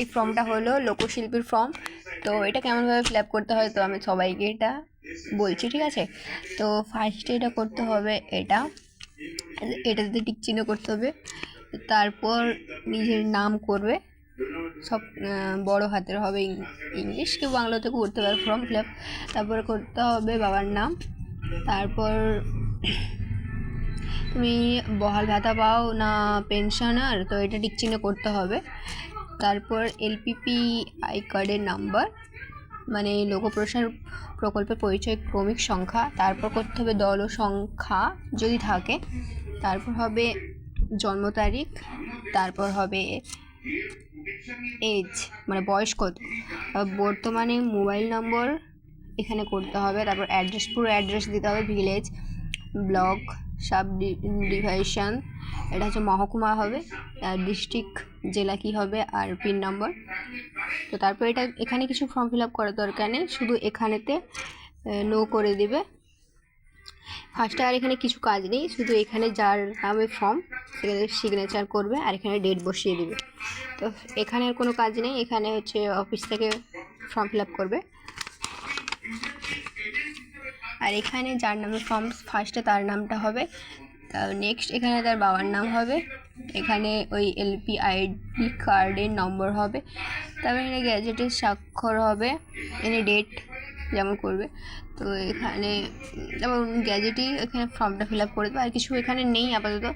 এই ফর্মটা হলো লোকশিল্পীর ফর্ম। তো এটা কেমনভাবে ফিল আপ করতে হয় তো আমি সবাইকে এটা বলছি, ঠিক আছে? তো ফার্স্টে এটা করতে হবে এটা। এটাতে টিক চিহ্ন করতে হবে, তারপর নিজের নাম করবে। সব বড় হাতের হবে ইংলিশ, কেউ বাংলাতেও করতে পারে ফর্ম ফিল আপ তারপর করতে হবে বাবার নাম। তারপর তুমি বহাল ভাতা পাও না পেনশনার তো এটা টিক চিহ্ন করতে হবে। তারপর এলপিপি আই কার্ডের নাম্বার মানে লোকপ্রসার প্রকল্পের পরিচয় ক্রমিক সংখ্যা, তারপর করতে হবে দল ও সংখ্যা যদি থাকে, তারপর হবে জন্ম তারিখ, তারপর হবে এজ মানে বয়স কত। বর্তমানে মোবাইল নম্বর এখানে করতে হবে, তারপর অ্যাড্রেস, পুরো অ্যাড্রেস দিতে হবে ভিলেজ ব্লক সাব ডিভিশন এটা হচ্ছে মহকুমা হবে, আর ডিস্ট্রিক্ট জেলা কী হবে, আর পিন নম্বর। তো তারপর এটা, এখানে কিছু ফর্ম ফিল আপ করার দরকার নেই, শুধু এখানেতে নো করে দিবে। ফার্স্টে আর এখানে কিছু কাজ নেই, শুধু এখানে যার নামে ফর্ম সেখানে সিগনেচার করবে, আর এখানে ডেট বসিয়ে দিবে। তো এখানে আর কোনো কাজ নেই, এখানে হচ্ছে অফিস থেকে ফর্ম ফিল আপ করবে। আর এখানে যার নামে ফর্ম ফার্স্টে তার নামটা হবে। তা নেক্সট এখানে তার বাবার নাম হবে। এখানে ওই এলপি আইডি কার্ডের নম্বর হবে। তারপরে এখানে গ্যাজেটের স্বাক্ষর হবে। এখানে ডেট যেমন করবে। তো এখানে, যেমন গ্যাজেটই এখানে ফর্মটা ফিল আপ করে দেবো। আর কিছু এখানে নেই আপাতত।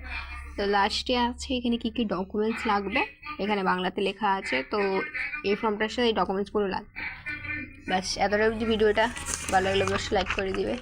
তো লাস্টে আছে এখানে কী কী ডকুমেন্টস লাগবে? এখানে বাংলাতে লেখা আছে। তো এই ফর্মটার সাথে এই ডকুমেন্টসগুলো লাগবে। ব্যাস এতটা ভিডিওটা। ভালো লাগলে অবশ্যই লাইক করে দিবে।